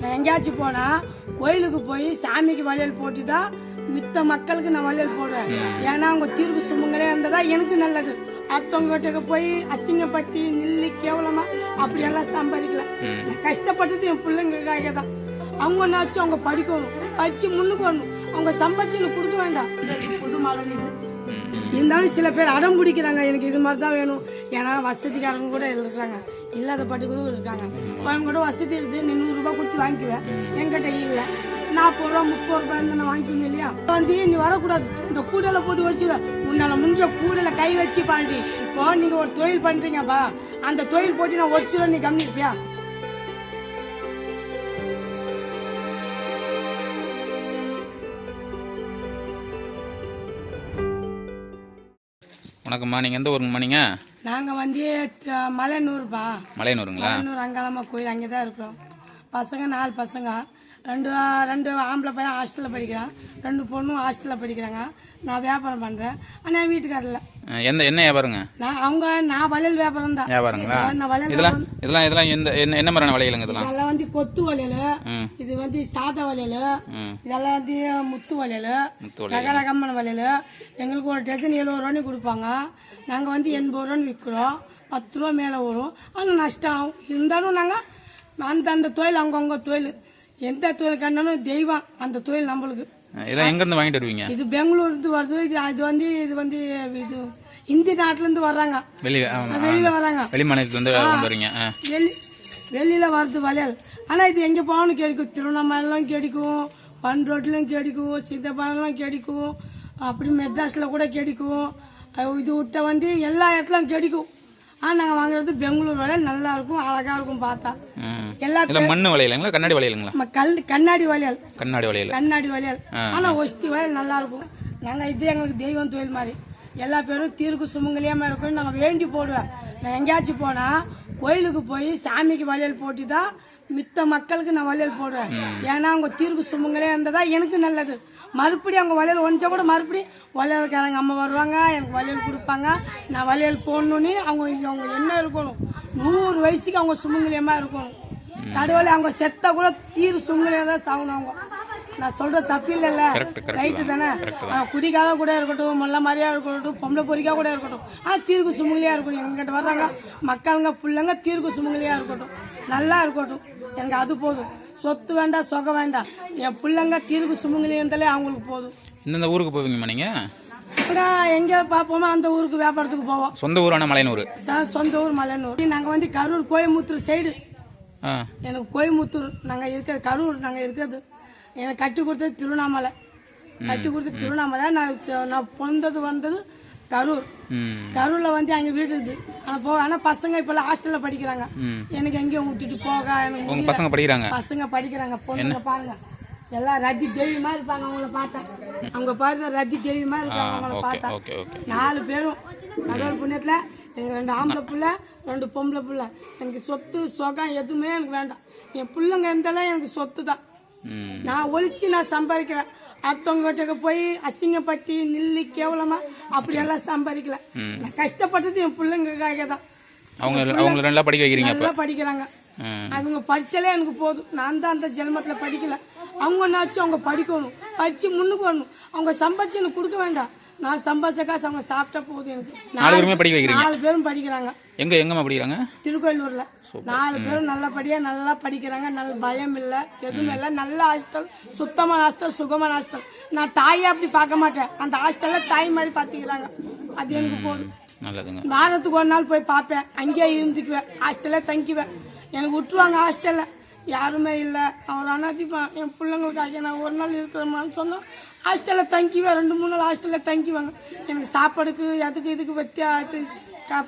நான் எங்கேயாச்சும் போனா கோயிலுக்கு போய் சாமிக்கு வளையல் போட்டு தான் மித்த மக்களுக்கு நான் வளையல் போடுவேன். ஏன்னா அவங்க தீர்வு சுமங்களே இருந்ததா எனக்கு நல்லது. அடுத்தவங்க கிட்ட போய் அசிங்கப்பட்டு நில்லு கேவலமா அப்படியெல்லாம் சம்பாதிக்கல. கஷ்டப்பட்டது என் பிள்ளைங்களுக்காக தான். அவங்கனாச்சும் அவங்க படிக்கணும். படிச்சு முன்னுக்கு வரணும். அவங்க சம்பாதிச்சு கொடுக்க வேண்டாம். புது இது இருந்தாலும் சில பேர் அடம் பிடிக்கிறாங்க. எனக்கு இது மாதிரி தான் வேணும். ஏன்னா வசதிக்காரங்க கூட இருக்கிறாங்க. இல்லாத பட்டுகளும் இருக்காங்க. அவங்க கூட வசதி இருக்குது நீ நூறு ரூபாய் கொடுத்து வாங்கிக்குவேன். என்கிட்ட இல்லை. நாற்பது ரூபா முப்பது ரூபாய் இருந்தா நான் வாங்கிக்கணும் இல்லையா? வந்து நீ வரக்கூடாது. இந்த கூடையில போட்டு வச்சுருவேன் உன்னால முடிஞ்ச கூடையில கை வச்சு பாண்டி இப்போ நீங்க ஒரு தொழில் பண்றீங்கப்பா அந்த தொழில் போட்டு நான் வச்சுருவேன் நீ கம்மிப்பியா வணக்கம்மா. நீங்கள் எந்த ஊருங்கம்மா நீங்கள் நாங்க வந்து மலையனூர்ப்பா. மலையனூருங்களா? மலையனூர் அங்காளம்மா கோயில் அங்கே தான் இருக்கிறோம். பசங்க நாலு பசங்க. ரெண்டு ரெண்டு ஆம்பளை பையன் ஹாஸ்டலில் படிக்கிறான். ரெண்டு பொண்ணும் ஹாஸ்டலில் படிக்கிறாங்க. நான் வியாபாரம் பண்ணுறேன் ஆனால் என் வீட்டுக்காரில் எந்த என்ன வியாபாரங்க? நான் அவங்க நான் வளையல் வியாபாரம் தான். வியாபாரங்களா? இதெல்லாம் இதெல்லாம் இதெல்லாம் எந்த என்ன என்ன மாதிரியான வளையலுங்க இதெல்லாம்? இதெல்லாம் வந்து கொத்து வளையல். இது வந்து சாதா வளையல். இதெல்லாம் வந்து முத்து வளையல். முத்து வளையல். ரக ரகமான வளையல். எங்களுக்கு ஒரு டசன் எழுபது ரூபான்னு கொடுப்பாங்க. நாங்கள் வந்து எண்பது ரூபான்னு விற்கிறோம் பத்து ரூபா மேலே வரும். ஆனால் நஷ்டம். ஆகும் இருந்தாலும் நாங்கள் அந்த அந்த தொழில் அவங்கவுங்க தொழில். எந்த தொழில் கண்டாலும் தெய்வம் அந்த தொழில் நம்மளுக்கு. இதெல்லாம் எங்கேருந்து வாங்கிட்டு வருவீங்க? இது பெங்களூர்லேருந்து வருது இது அது வந்து இது வந்து இது இந்தி நாட்டிலேருந்து வர்றாங்க. வெளி ஆமா. வெளியில் வராங்க. வெளி மாநிலத்துலேருந்து கொண்டு வரீங்க ஆ. வெளி வெளியில் வருது வளையல் ஆனால் இது எங்கே போகணும் கிடைக்கும் திருவண்ணாமலைலாம் கிடைக்கும் பண்ரோட்லையும் கிடைக்கும் சித்தப்பாலாம் கிடைக்கும் அப்படி மெட்ராஸில் கூட கிடைக்கும் இது விட்ட வந்து எல்லா இடத்துலையும் கிடைக்கும் ஆனால் நாங்கள் வாங்குறது பெங்களூர் வளையல் நல்லா இருக்கும் அழகாக இருக்கும் பார்த்தா. எல்லா இதெல்லாம் மண் வளையலுங்களா கண்ணாடி வளையலுங்களா? கல் கண்ணாடி வளையல். கண்ணாடி வளையல். கண்ணாடி வளையல். ஆனால் ஒஸ்தி வளையல் நல்லா இருக்கும் நாங்கள் இது எங்களுக்கு தெய்வம் தொழில் மாதிரி. எல்லா பேரும் தீர்க்கு சுமங்கலியாம இருக்கணும். நாங்கள் வேண்டி போடுவேன். நான் எங்கேயாச்சும் போனா கோயிலுக்கு போய் சாமிக்கு வளையல் போட்டு தான் மித்த மக்களுக்கு நான் வளையல் போடுவேன். ஏன்னா அவங்க தீர்க்கு சுமங்கலே இருந்ததா எனக்கு நல்லது. மறுபடியும் அவங்க வளையல் ஒன்றா கூட மறுபடியும் வளையல்காரங்க அம்மா வருவாங்க எனக்கு வளையல் கொடுப்பாங்க. நான் வளையல் போடணுன்னு அவங்க அவங்க என்ன இருக்கணும்? நூறு வயசுக்கு அவங்க சுமங்கலியமா இருக்கணும். கடவுளை அவங்க செத்தா கூட தீர் சுமங்கலியா தான் சாகணும் அவங்க நான் சொல்ற தப்பு இல்லைல்ல? ரைட்டு தான். குடிக்காக கூட இருக்கட்டும் மொல்ல மாதிரியா இருக்கட்டும் பொம்பளை பொறிக்கா கூட இருக்கட்டும். ஆ தீர்க்கு சுமங்கலியா இருக்கட்டும். எங்கிட்ட வர்றாங்க மக்களுங்க பிள்ளைங்க தீர்க்கு சுமங்கலியா இருக்கட்டும். நல்லா இருக்கட்டும். எனக்கு அது போதும். சொத்து வேண்டாம் சொக வேண்டாம். என் பிள்ளைங்க தீர்க்கு சுமங்கலி இருந்தாலே அவங்களுக்கு போதும். இந்தந்த ஊருக்கு போவீங்கம்மா நீங்கள் எங்க பார்ப்போமோ? அந்த ஊருக்கு வியாபாரத்துக்கு போவோம். சொந்த ஊரான மலையனூர். சொந்த ஊர் மலையனூர். நாங்க வந்து கரூர் கோயம்புத்தூர் சைடு எனக்கு கோயம்புத்தூர் நாங்கள் இருக்கிற கரூர் நாங்கள் இருக்கிறது எனக்கு கட்டி கொடுத்தது திருவண்ணாமலை. கட்டி கொடுத்தது திருவண்ணாமலை. நான் நான் பிறந்தது வந்தது கரூர். கரூர்ல வந்து அங்கே வீடு இருக்குது ஆனால் போக ஆனால் பசங்க இப்போல்லாம் ஹாஸ்டலில் படிக்கிறாங்க. எனக்கு எங்கேயும் விட்டுட்டு போக எனக்கு. பசங்க படிக்கிறாங்க? பசங்க படிக்கிறாங்க. பொண்ணுங்க பாருங்க. எல்லாம் ரத்தி தெய்வமா இருப்பாங்க அவங்கள பார்த்தேன் அவங்க பாருங்க ரத்தி தெய்வமா இருப்பாங்க அவங்கள பார்த்தா. நாலு பேரும். கடவுள் புண்ணியத்துல எனக்கு ரெண்டு ஆம்பளை புள்ள ரெண்டு பொம்பளை புள்ள. எனக்கு சொத்து சொகம் எதுவுமே எனக்கு வேண்டாம். என் பிள்ளைங்க இருந்தாலும் எனக்கு சொத்து தான் நான் ஒழிச்சு நான் சம்பாதிக்கிறேன். அடுத்தவங்க கிட்ட போய் அசிங்கப்பட்டு நில்லு கேவலமா அப்படியெல்லாம் சம்பாதிக்கல. நான் கஷ்டப்பட்டது என் பிள்ளைங்களுக்காக தான் அவங்க அவங்க நல்லா படிக்க வைக்கிறீங்க நல்லா படிக்கிறாங்க. அவங்க படிச்சாலே எனக்கு போதும். நான் தான் அந்த ஜென்மத்துல படிக்கல. அவங்கனாச்சும் அவங்க படிக்கணும். படிச்சு முன்னுக்கு வரணும். அவங்க சம்பாதிச்சு எனக்கு கொடுக்க வேண்டாம். நான் சம்பாதிச்ச காசு அவங்க சாப்பிட்டா போதும் எனக்கு. நாலு பேருமே படிக்க வைக்கிறீங்க. நாலு பேரும் படிக்கிறாங்க. எங்கே எங்கம்மா படிக்கிறாங்க? திருக்கோயிலூர்ல. நாலு பேரும் நல்லபடியா நல்லா படிக்கிறாங்க. நல்ல பயம் இல்ல எதுவும் இல்ல. நல்ல ஹாஸ்டல் சுத்தமான ஹாஸ்டல் சுகமான ஹாஸ்டல் நான் தாயை அப்படி பார்க்க மாட்டேன். அந்த ஹாஸ்டல்ல தாய் மாதிரி பாத்துக்கிறாங்க அது எனக்கு போதும் நல்லதுங்க. வாரத்துக்கு ஒரு நாள் போய் பார்ப்பேன். அங்கேயே இருந்துக்குவேன். ஹாஸ்டல்ல தங்கிக்குவேன். எனக்கு விட்டுருவாங்க ஹாஸ்டல்ல யாருமே இல்லை. அவர் அனாதிப்பான் என் பிள்ளைங்களுக்காக நான் ஒரு நாள் இருக்கிறமான்னு சொன்னா ஹாஸ்டல்ல தங்கிக்குவேன். ரெண்டு மூணு நாள் ஹாஸ்டல்ல தங்கிக்குவாங்க. எனக்கு சாப்பாடுக்கு அதுக்கு இதுக்கு வத்தியா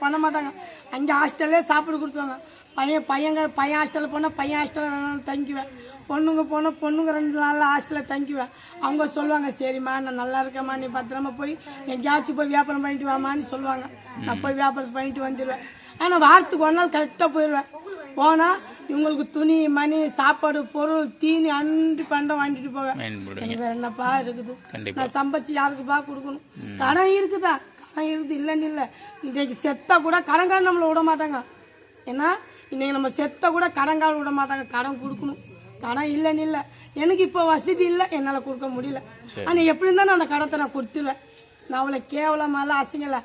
பண்ண மாட்டாங்க. அங்கே ஹாஸ்டல்லே சாப்பாடு கொடுத்துருவாங்க. பையன் பையங்க பையன் ஹாஸ்டலில் போனால் பையன் ஹாஸ்டலில் நாள் தங்கிக்குவேன். பொண்ணுங்க போனால் பொண்ணுங்க ரெண்டு நாள் ஹாஸ்டலில் தங்கிக்குவேன். அவங்க சொல்லுவாங்க சரிம்மா நான் நல்லா இருக்கேம்மா நீ பத்திரமா போய் எங்கேயாச்சும் போய் வியாபாரம் பண்ணிட்டு வாமான்னு சொல்லுவாங்க. நான் போய் வியாபாரம் பண்ணிட்டு வந்துடுவேன் ஆனால் வாரத்துக்கு ஒரு நாள் கரெக்டாக போயிடுவேன் போனால் இவங்களுக்கு துணி மணி சாப்பாடு பொருள் தீனி அன்றி பண்டம் வாங்கிட்டு போவேன். எனக்கு வேற என்னப்பா இருக்குது? நான் சம்பாதிச்சு யாருக்குப்பா கொடுக்கணும்? கடன் இருக்குதா? கடன் இருக்குது இல்லைன்னு இல்லை இன்றைக்கு செத்தா கூட கடன்காரன் நம்மளை விட மாட்டாங்க. ஏன்னா இன்னைக்கு நம்ம செத்த கூட கடன்கார விட மாட்டாங்க. கடன் கொடுக்கணும். கடன் இல்லைன்னு இல்லை எனக்கு இப்போ வசதி இல்லை. என்னால் கொடுக்க முடியல. ஆனால் எப்படி இருந்தாலும் அந்த கடத்தை நான் கொடுத்துருவேன். நான் அவளை கேவலமால அசிங்கல.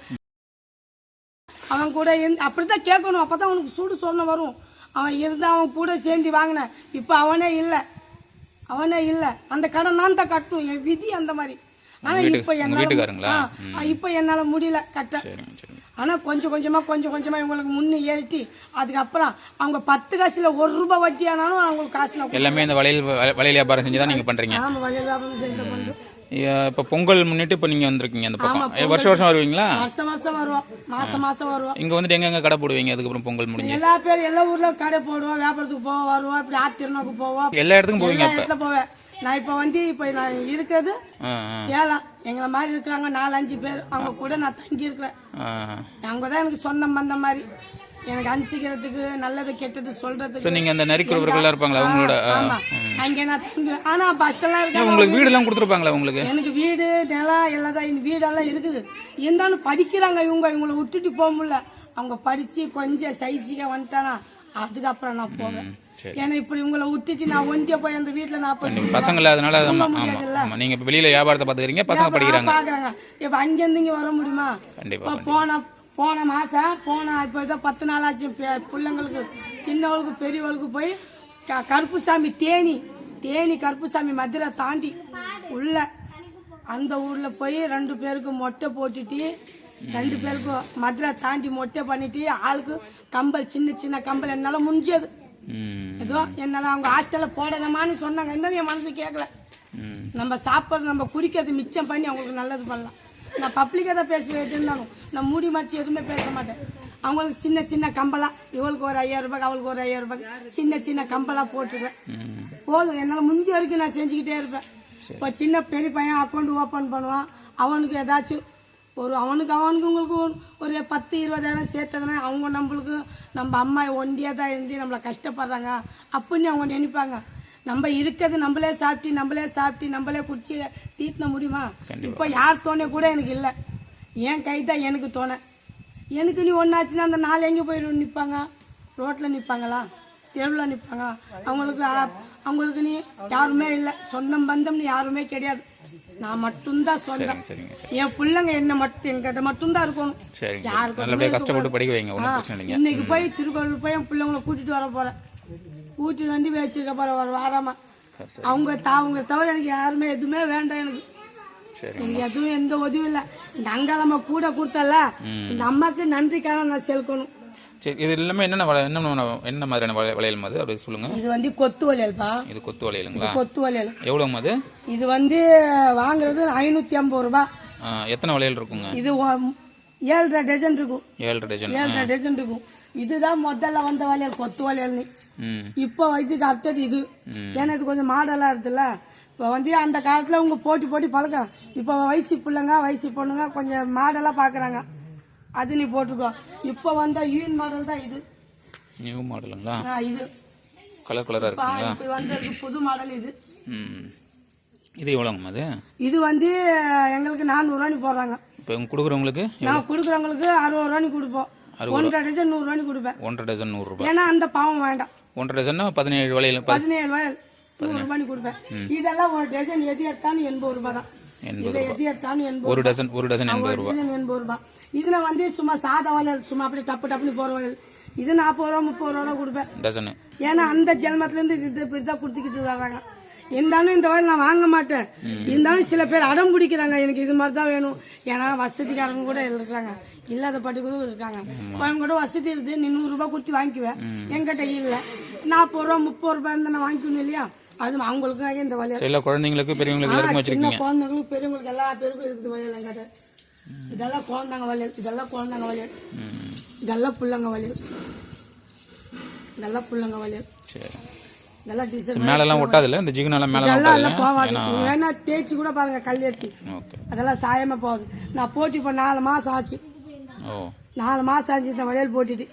அவன் கூட இருந்து அப்படித்தான் கேட்கணும். அப்பதான் அவனுக்கு சூடு சொன்ன வரும். அவன் இருந்தா அவன் கூட சேர்ந்து வாங்கினேன். இப்போ அவனே இல்லை. அவனே இல்லை. அந்த கடன் நான் தான் கட்டணும். என் விதி அந்த மாதிரி. ஆனா வீட்டு- இப்போ வீட்டுக்காரங்களா? இப்போ என்னால முடியல கட்ட சரிங்க சரிங்க. ஆனா கொஞ்சம் கொஞ்சமா கொஞ்சம் கொஞ்சமா இவங்களுக்கு முன்னே ஏறிட்டி அதுக்கப்புறம் அவங்க பத்து காசுல ஒரு ரூபாய் வட்டி ஆனாலும் அவங்களுக்கு காசு நான் எல்லாமே இந்த வளையல் வளையல் வியாபாரம் செஞ்சு தான் நீங்கள் பண்ணுறீங்க ஆமா வழியில் வியாபாரம் செஞ்சு பண்ணுறோம் இப்போ பொங்கல் முன்னிட்டு இப்போ நீங்கள் வந்திருக்கீங்க அந்த பக்கம். வருஷம் வருஷம் வருவீங்களா? வருஷம் வருஷம் வருவோம். மாசம் மாசம் வருவோம். இங்கே வந்துட்டு எங்கெங்க கடை போடுவீங்க? அதுக்கப்புறம் பொங்கல் முடிஞ்சு. எல்லா பேரும் எல்லா ஊர்ல கடை போடுவோம். வியாபாரத்துக்கு போவோம் வருவோம். இப்படி ஆத்திருநோக்கு போவோம். எல்லா இடத்துக்கும் போவீங்க போவேன். நான் இப்ப வந்து இப்ப நான் இருக்கிறது சேலம். எங்களை மாதிரி இருக்கிறாங்க நாலு அஞ்சு பேர். அவங்க கூட நான் தங்கி இருக்கிறேன் அவங்க தான் எனக்கு சொந்தம் வந்த மாதிரி. எனக்கு அனுசிக்கிறதுக்கு நல்லது கெட்டது சொல்றதுக்கு. நீங்கள் அந்த நரிக்குறவர்கள்லாம் இருப்பாங்களா? ஆமா. அங்க நான் தங்க ஆனா பஸ் எல்லாம் ஏன் இருக்காங்க உங்களுக்கு வீடெல்லாம் கொடுத்துருப்பாங்களா உங்களுக்கு? எனக்கு வீடு நிலம் எல்லாம் இந்த வீடெல்லாம் இருக்குது. இருந்தாலும் படிக்கிறாங்க இவங்க. இவங்களை விட்டுட்டு போக முடியல. அவங்க படிச்சு கொஞ்சம் சைஸிக்க வந்துட்டானா அதுக்கப்புறம் நான் போவேன். ஏன்னா இப்படி இவங்களை விட்டுட்டு நான் ஒண்டிய போய் அந்த வீட்டுல நான் போய் நீங்க பசங்க இல்லாதனால அது ஆமா ஆமா. முடியாதுல்ல. ஆமா நீங்க இப்ப வெளியில வியாபாரத்தை பாத்துக்கிறீங்க பசங்க படிக்கிறாங்க. பாக்குறாங்க இப்ப அங்கிருந்து இங்க வர முடியுமா? கண்டிப்பா இப்ப போன போன மாசம் போன இப்ப ஏதோ பத்து நாள் ஆச்சு பிள்ளைங்களுக்கு சின்னவளுக்கு பெரியவளுக்கு போய் க- கருப்புசாமி தேனி தேனி கருப்புசாமி மதுரை தாண்டி உள்ள அந்த ஊர்ல போய் ரெண்டு பேருக்கு மொட்டை போட்டுட்டு ரெண்டு பேருக்கும் மதுரை தாண்டி மொட்டை பண்ணிட்டு ஆளுக்கு கம்பல் சின்ன சின்ன கம்பல் என்னால முடிஞ்சது. ஏதோ என்னால அவங்க ஹாஸ்டல்ல போடணுமான்னு சொன்னாங்க. இருந்தாலும் என் மனசு கேட்கல நம்ம சாப்பிட்றது நம்ம குடிக்கிறது மிச்சம் பண்ணி அவங்களுக்கு நல்லது பண்ணலாம். நான் பப்ளிக்காக தான் பேசுவேன் இருந்தாலும். நான் மூடி மறைச்சு எதுவுமே பேச மாட்டேன். அவங்களுக்கு சின்ன சின்ன கம்பலா இவளுக்கு ஒரு ஐயாயிரம் ரூபாய் அவளுக்கு ஒரு ஐயாயிரம் ரூபாய். சின்ன சின்ன கம்பலா போட்டுருவேன். போதும். என்னால் முடிஞ்ச வரைக்கும் நான் செஞ்சுக்கிட்டே இருப்பேன். இப்போ சின்ன பெரிய பையன் அக்கௌண்ட் ஓப்பன் பண்ணுவான். அவனுக்கு ஏதாச்சும் ஒரு அவனுக்கு அவனுக்கு உங்களுக்கு ஒரு- பத்து இருபதாயிரம் சேர்த்ததுன்னா அவங்க நம்மளுக்கு நம்ம அம்மா ஒண்டியாக தான் இருந்து நம்மளை கஷ்டப்படுறாங்க. அப்படின்னு அவங்க நினைப்பாங்க. நம்ம இருக்கிறது நம்மளே சாப்பிட்டு நம்மளே சாப்பிட்டு நம்மளே குடிச்சு தீர்த்த முடியுமா? இப்போ யார் தோணை கூட எனக்கு இல்லை. என் கை தான் எனக்கு தோணை. எனக்கு நீ ஒன்றாச்சுன்னா அந்த நாள் எங்கே போய் நிற்பாங்க ரோட்டில் நிற்பாங்களா தெருவில் நிற்பாங்க அவங்களுக்கு அவங்களுக்கு நீ யாருமே இல்லை. சொந்தம் பந்தம்னு யாருமே கிடையாது. நான் மட்டும்தான் சரிங்க என் பிள்ளைங்க என்ன மட்டும் என்கிட்ட மட்டும்தான் இருக்கணும். யாருக்கும் கஷ்டப்பட்டு படிக்க வைங்க இன்னைக்கு போய் திருக்கோவில் போய் என் பிள்ளைங்கள கூட்டிட்டு வர போறேன். கூட்டிட்டு வந்து வச்சிருக்க போறேன் ஒரு வாரமா. அவங்க த- அவங்க தவிர எனக்கு யாருமே எதுவுமே வேண்டாம் எனக்கு. எனக்கு எதுவும் எந்த உதவியும் இல்லை. இந்த அங்காளம்மா கூட கொடுத்தல இந்த அம்மாக்கு நன்றிக்கான நான் செலுக்கணும் சரி இது எல்லாமே என்னென்ன என்னென்ன என்ன மாதிரியான வள- வளையல் மது அப்படி சொல்லுங்க. இது வந்து கொத்து வளையல்ப்பா இது கொத்து வளையலுங்களா? கொத்து வளையல். எவ்வளோ மது இது வந்து வாங்குறது ஐநூத்தி ஐம்பது ரூபாய் ஆ, எத்தனை வளையல் இருக்குங்க? இது ஏழரை டஜன் இருக்கும். ஏழரை டஜன் ஏழரை டஜன் இருக்கும். இதுதான் முதல்ல வந்த வளையல் கொத்து வளையல்னு. இப்போ இதுக்கு அடுத்தது இது. ஏன்னா இது கொஞ்சம் மாடலா இருக்குல்ல இப்போ வந்து அந்த காலத்துல உங்க போட்டி போட்டி பழக்கம். இப்போ வயசு பிள்ளைங்க வயசு பொண்ணுங்க கொஞ்சம் மாடலா பாக்குறாங்க. அது நீ போட்டுக்கோ இப்போ வந்த யூன் மாடல் தான் இது. நியூ மாடலுங்களா இது. கலர் கலராக இருக்குங்களா? இப்போ வந்திருக்கு புது மாடல் இது. இது எவ்வளோங்க மது இது வந்து எங்களுக்கு நானூறுவானி போடுறாங்க. இப்போ கொடுக்குறவங்களுக்கு நான் கொடுக்குறவங்களுக்கு அறுபது ரூபானி கொடுப்போம். ஒன்றரை டஜன் நூறுரூவானி கொடுப்பேன். ஒன்றரை டஜன் நூறுரூபா ஏன்னா அந்த பாவம் வேண்டாம். ஒன்றரை டஜன்னா பதினேழு வளையல் ப- பதினேழு வயல் நூறு ரூபாய் கொடுப்பேன். இதெல்லாம் ஒரு டஜன் எது எடுத்தாலும் எண்பது ரூபாய் தான். எண்பது எது எடுத்தாலும் எண்பது ஒரு டசன் ஒரு டசன் எண்பது ரூபா டஜன் எண்பது ரூபாய். இதுல வந்து சும்மா சாதா வளையல் சும்மா அப்படி டப்பு டப்புனு போற வளையல் இது நாற்பது ரூபா முப்பது ரூபா கொடுப்பேன். ஏன்னா அந்த ஜென்மத்துல இருந்து இது இப்படி தான் கொடுத்துக்கிட்டு வர்றாங்க இருந்தாலும் இந்த வயல் நான் வாங்க மாட்டேன். இருந்தாலும் சில பேர் அடம் பிடிக்கிறாங்க. எனக்கு இது மாதிரி தான் வேணும். ஏன்னா வசதிக்காரங்க கூட இருக்கிறாங்க. இல்லாத பட்டுக்கும் இருக்காங்க. அவங்க கூட வசதி இருக்கு நீ நூறு ரூபாய் கொடுத்து வாங்கிக்குவேன். என்கிட்ட இல்ல. நாற்பது ரூபா முப்பது ரூபாய் இருந்தா நான் வாங்கிக்கணும் இல்லையா? அது அவங்களுக்காக இந்த எல்லா குழந்தைங்களுக்கு பெரியவங்களுக்கு சின்ன குழந்தைங்களுக்கு பெரியவங்களுக்கு எல்லா பேருக்கும் இருக்குது வளையல் என்கிட்ட. இதெல்லாம் குழந்தைங்க வளையல் இதெல்லாம் குழந்தைங்க வளையல் இதெல்லாம் புள்ளங்க வளையல் இதெல்லாம் புள்ளங்க வளையல் சரி. இதெல்லாம் டிசைன் மேலெல்லாம் ஒட்டாதுல்ல? இந்த ஜிகுனெல்லாம் எல்லாம் நீங்க வேணா தேய்ச்சி கூட பாருங்க ஓகே. அதெல்லாம் சாயமா போகுது. நான் போட்டு இப்போ நாலு மாசம் ஆச்சு. நாலு மாசம் ஆச்சு இந்த வளையல் போட்டுட்டு.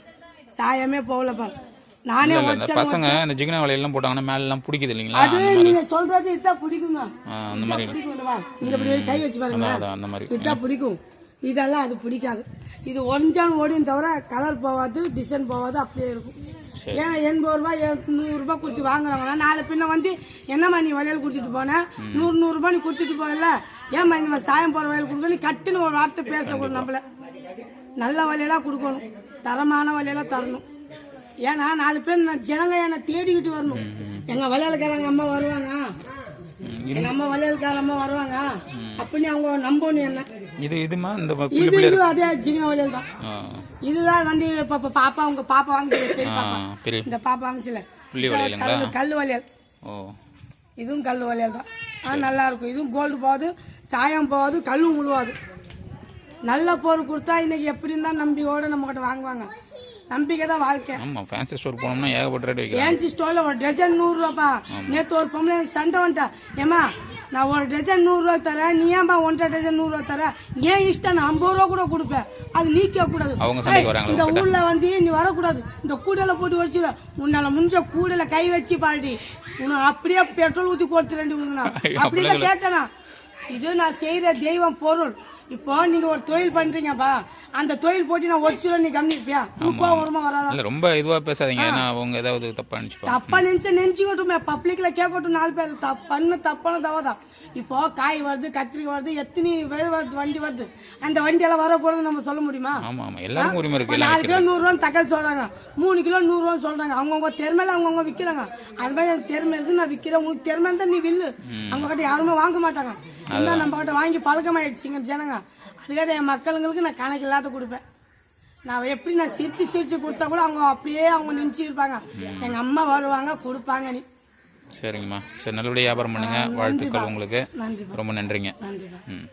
சாயமே போகல பாரு நானே பசங்க இந்த ஜிகுனா வளையல்லாம் போட்டாங்கன்னா மேலெல்லாம் பிடிக்குது இல்லைங்களா? அது நீங்க சொல்றது இதுதான் பிடிக்குங்க. அந்த மாதிரி. இங்க இப்படி கை வச்சு பாருங்க அந்த மாதிரி. இதுதான் பிடிக்கும். இதெல்லாம் அது பிடிக்காது. இது ஒன்றான் ஓடியும் தவிர கலர் போகாது டிசைன் போகாது அப்படியே இருக்கும். ஏன் எண்பது ரூபாய் நூறு ரூபாய் கொடுத்து வாங்குறாங்கன்னா நாலு பின்ன வந்து என்னம்மா நீ வளையல் கொடுத்துட்டு போன? நூறு நூறு ரூபாய் நீ கொடுத்துட்டு போகல ஏம்மா இந்த சாயம் போற வளையல் கொடுக்க நீ கட்டுன்னு ஒரு வார்த்தை பேசக்கூடாது நம்மள. நல்ல வளையலா கொடுக்கணும். தரமான வளையலா தரணும். ஏன்னா நாலு பேர் ஜனங்க என்னை தேடிக்கிட்டு வரணும். எங்க வளையல்காரங்க அம்மா வருவாங்க. எங்க அம்மா வளையல்கார அம்மா வருவாங்க. அப்படின்னு அவங்க நம்பணும் என்ன. இது இதுமா? இந்த புள்ளி இது இது அதே ஜிங்க வளையல் தான். இதுதான் வந்து இப்ப பாப்பா உங்க பாப்பா வாங்கிச்சு இந்த பாப்பா வாங்கிச்சுல. கல் வளையல். ஓ. இதுவும் கல் வளையல் தான். நல்லா இருக்கும் இதுவும் கோல்டு போகாது சாயம் போகாது கல்லும் முழுவாது நல்ல பொருள் கொடுத்தா இன்னைக்கு எப்படி இருந்தா நம்பிக்கையோட நம்ம கிட்ட வாங்குவாங்க. நம்பிக்கை தான் வாழ்க்கை. ஆமாம் ஃபேன்சி ஸ்டோர் போனோம்னா ஏகப்பட்ட ரேட் ஏன்சி ஸ்டோர்ல ஒரு டஜன் நூறு ரூபாப்பா. நேத்து ஒரு பொம்பளை சண்டை வந்துட்டா. ஏமா நான் ஒரு டஜன் நூறு ரூபா தரேன். நீ ஏன்பா ஒன்றரை டஜன் நூறு ரூபா தர? ஏன் இஷ்டம்? நான் ஐம்பது ரூபா கூட கொடுப்பேன். அது நீக்க கூடாது. அவங்க சண்டைக்கு இந்த? ஊர்ல வந்து நீ வரக்கூடாது? இந்த கூடையில போட்டு வச்சிரு உன்னால முடிஞ்ச கூடையில கை வச்சு பாடி உனக்கு அப்படியே பெட்ரோல் ஊத்தி கொடுத்துறேன் உனக்கு நான் ஐயோ, அப்படிதான் கேட்டேனா. இது நான் செய்யற தெய்வம் பொருள். இப்போ நீங்க ஒரு தொழில் பண்றீங்கப்பா. அந்த தொழில் போட்டு நான் ஒச்சிரும் நீ கவனிப்பியா? உப்பா உரமா வராதா? இல்லை ரொம்ப இதுவாக பேசாதீங்க. ஏன்னா அவங்க ஏதாவது தப்பாக நினச்சிப்பாங்க. தப்பா நினைச்சு நினைச்சுக்கட்டுமே பப்ளிக்ல கேட்கட்டும் நாலு பேர். தப்பு பண்ண தப்பான தவதான் இப்போ காய் வருது கத்திரிக்காய் வருது எத்தனை பேர் வருது வண்டி வருது. அந்த வண்டி எல்லாம் வரக்கூடாது நம்ம சொல்ல முடியுமா? ஆமாம் ஆமாம் எல்லாருக்கும் உரிமை இருக்கு ஒரு நாலு கிலோ நூறு ரூபா தக்காளி சொல்றாங்க. மூணு கிலோ நூறு ரூபா சொல்றாங்க. அவங்கவுங்க திறமையில அவங்கவுங்க விக்கிறாங்க. அது மாதிரி எனக்கு திறமை இருக்கு நான் விக்கிறேன். உனக்கு திறமை இருந்தா நீ வில்லு. அவங்க கிட்ட யாருமே வாங்க மாட்டாங்க. நம்ம கிட்ட வாங்கி பழக்கமாயிடுச்சுங்க ஜனங்க. அதுக்காக என் மக்களுங்களுக்கு நான் கணக்கு இல்லாத கொடுப்பேன். நான் எப்படி நான் சிரிச்சு சிரிச்சு கொடுத்தா கூட அவங்க அப்படியே அவங்க நினைச்சு இருப்பாங்க. எங்க அம்மா வருவாங்க கொடுப்பாங்க நீ. சரிங்கம்மா. சரி நல்லபடியாக வியாபாரம் பண்ணுங்க. வாழ்த்துக்கள் உங்களுக்கு. நன்றி ரொம்ப நன்றிங்க. நன்றிப்பா ம்.